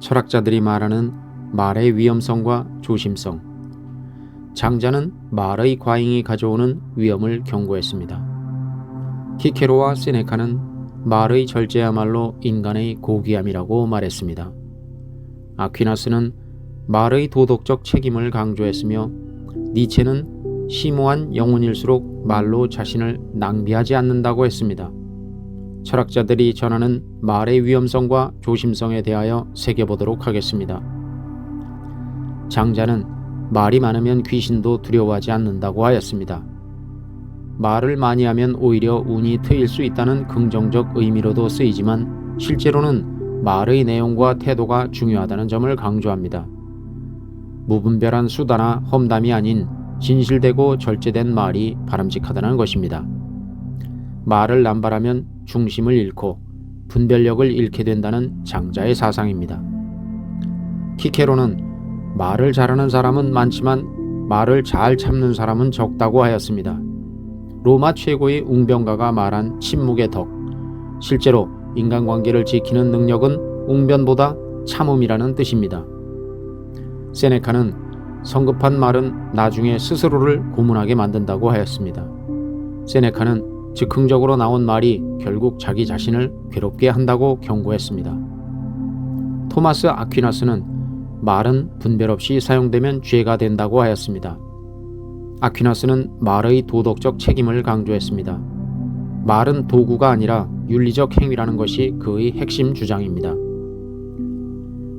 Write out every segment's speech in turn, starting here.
철학자들이 말하는 말의 위험성과 조심성. 장자는 말의 과잉이 가져오는 위험을 경고했습니다. 키케로와 세네카는 말의 절제야말로 인간의 고귀함이라고 말했습니다. 아퀴나스는 말의 도덕적 책임을 강조했으며 니체는 심오한 영혼일수록 말로 자신을 낭비하지 않는다고 했습니다. 철학자들이 전하는 말의 위험성과 조심성에 대하여 새겨보도록 하겠습니다. 장자는 말이 많으면 귀신도 두려워하지 않는다고 하였습니다. 말을 많이 하면 오히려 운이 트일 수 있다는 긍정적 의미로도 쓰이지만 실제로는 말의 내용과 태도가 중요하다는 점을 강조합니다. 무분별한 수다나 험담이 아닌 진실되고 절제된 말이 바람직하다는 것입니다. 말을 남발하면 중심을 잃고 분별력을 잃게 된다는 장자의 사상입니다. 키케로는 말을 잘하는 사람은 많지만 말을 잘 참는 사람은 적다고 하였습니다. 로마 최고의 웅변가가 말한 침묵의 덕. 실제로 인간관계를 지키는 능력은 웅변보다 참음이라는 뜻입니다. 세네카는 성급한 말은 나중에 스스로를 고문하게 만든다고 하였습니다. 세네카는 즉흥적으로 나온 말이 결국 자기 자신을 괴롭게 한다고 경고했습니다. 토마스 아퀴나스는 말은 분별 없이 사용되면 죄가 된다고 하였습니다. 아퀴나스는 말의 도덕적 책임을 강조했습니다. 말은 도구가 아니라 윤리적 행위라는 것이 그의 핵심 주장입니다.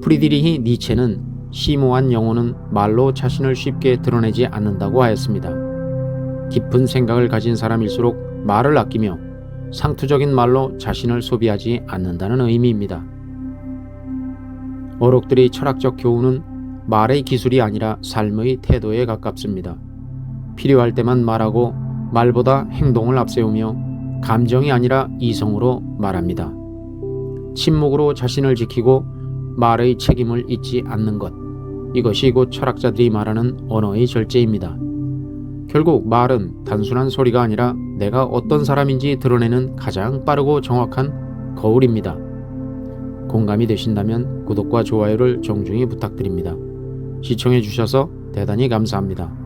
프리드리히 니체는 심오한 영혼은 말로 자신을 쉽게 드러내지 않는다고 하였습니다. 깊은 생각을 가진 사람일수록 말을 아끼며 상투적인 말로 자신을 소비하지 않는다는 의미입니다. 어록들의 철학적 교훈은 말의 기술이 아니라 삶의 태도에 가깝습니다. 필요할 때만 말하고 말보다 행동을 앞세우며 감정이 아니라 이성으로 말합니다. 침묵으로 자신을 지키고 말의 책임을 잊지 않는 것. 이것이 곧 철학자들이 말하는 언어의 절제입니다. 결국 말은 단순한 소리가 아니라 내가 어떤 사람인지 드러내는 가장 빠르고 정확한 거울입니다. 공감이 되신다면 구독과 좋아요를 정중히 부탁드립니다. 시청해 주셔서 대단히 감사합니다.